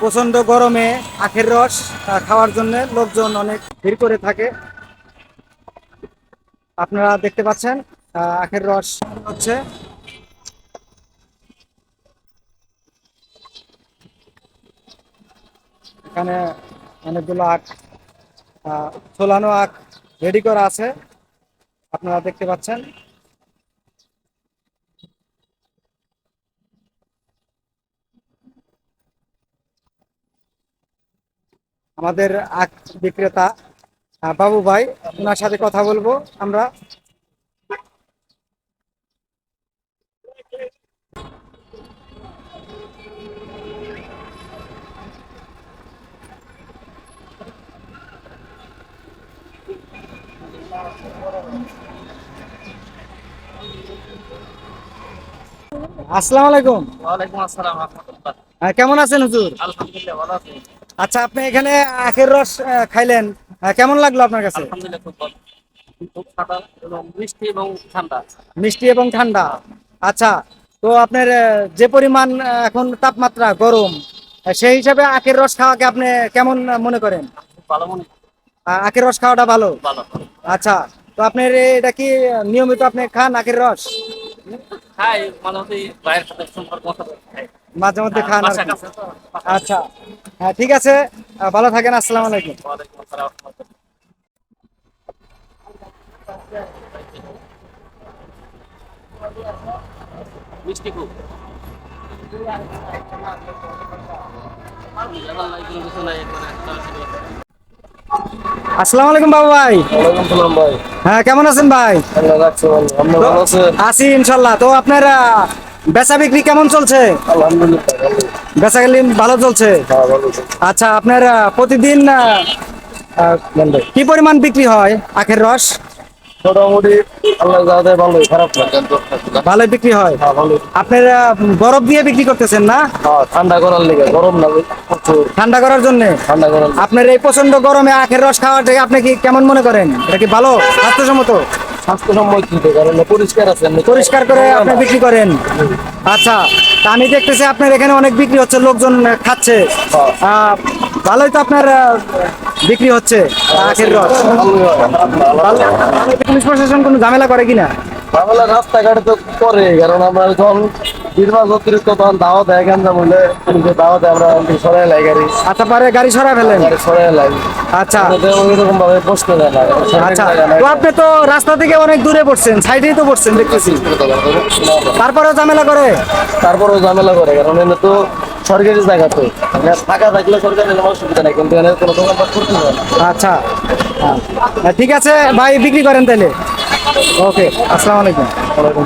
প্রচণ্ড গরমে আখের রস খাওয়ার জন্য লোকজন অনেক ভিড় করে থাকে। আপনারা দেখতে পাচ্ছেন আখের রস হচ্ছে। এখানে অনেকগুলো আখ ছোলানো আখ রেডি করা আছে। আপনারা দেখতে পাচ্ছেন। আমাদের আখ বিক্রেতা বাবু ভাই, ওনার সাথে কথা বলব আমরা। আসসালামু আলাইকুম। ওয়ালাইকুম আসসালাম রহমতুল্লাহ। কেমন আছেন হুজুর? আলহামদুলিল্লাহ ভালো আছি। আচ্ছা আপনি এখানে আখের রস খাইলেন। কেমন লাগল আপনার কাছে? আলহামদুলিল্লাহ খুব ভালো। খুব ঠান্ডা এবং মিষ্টি এবং ঠান্ডা। মিষ্টি এবং ঠান্ডা। আচ্ছা তো আপনার যে পরিমাণ এখন তাপমাত্রা গরম সেই হিসাবে আখের রস খাওয়াকে আপনি কেমন মনে করেন? ভালো মনে আখের রস খাওয়াটা ভালো? ভালো। আচ্ছা তো আপনার এটা কি নিয়মিত আপনি খান আখের রস? খাই মানে মাঝে মধ্যে খান আর আচ্ছা হ্যাঁ ঠিক আছে। ভালো থাকেন আসসালামু আলাইকুম। মিষ্টি খুব। কিছু নাই। আসসালামু আলাইকুম বাবু ভাই। ভাই। হ্যাঁ কেমন আছেন ভাই? আছি ইনশাল্লাহ তো আপনার আহ, বেচা বিক্রি কেমন চলছে? বেচা ভালো চলছে? হ্যাঁ ভালো আছেন আচ্ছা আপনার প্রতিদিন কি পরিমাণ বিক্রি হয় আখের রস? মোটামুটি আল্লাহ যা ভালোই খারাপ না ভালোই বিক্রি হয়? হ্যাঁ ভালো আপনার বরফ দিয়ে বিক্রি করতেছেন না? হ্যাঁ ঠান্ডা করার লেগে গরম না ঠান্ডা করার জন্য? ঠান্ডা করার আপনার এই প্রচণ্ড গরমে আখের রস খাওয়াটা আপনি কি কেমন মনে করেন? এটা কি ভালো স্বাস্থ্যসম্মত? স্বাস্থ্যসম্মত কি তো কারণ পরিষ্কার আছে পরিষ্কার করে আপনি বিক্রি করেন? আচ্ছা তা আমি দেখতেছি আপনার এখানে অনেক বিক্রি হচ্ছে লোকজন খাচ্ছে। হ্যাঁ। ভালোই তো আপনার বিক্রি হচ্ছে আখের রস। পুলিশ প্রশাসন কোনো ঝামেলা করে কিনা? ঝামেলা রাস্তাঘাটে তো করে কারণ আমরা যখন মাস অতিরিক্ত তখন দাওয়া দেয় কেন বলে দাওয়া দেয় আমরা সরাই লাই গাড়ি। আচ্ছা পরে গাড়ি সরা ফেলেন? সরাই লাই। আচ্ছা। ওই ভাবে বসতে দেয় না। আচ্ছা তো আপনি তো রাস্তা থেকে অনেক দূরে পড়ছেন সাইডেই তো পড়ছেন দেখতেছি। তারপরেও ঝামেলা করে? তারপরেও ঝামেলা করে কারণ এনে তো সরকারি জায়গা তো। মানে ফাঁকা থাকলে সরকারের কোনো অসুবিধা নাই কিন্তু এখানে কোনো দোকানপাট করতে হবে আচ্ছা। হ্যাঁ, ঠিক আছে ভাই বিক্রি করেন তাহলে ওকে আসসালামু আলাইকুম। ওরকম।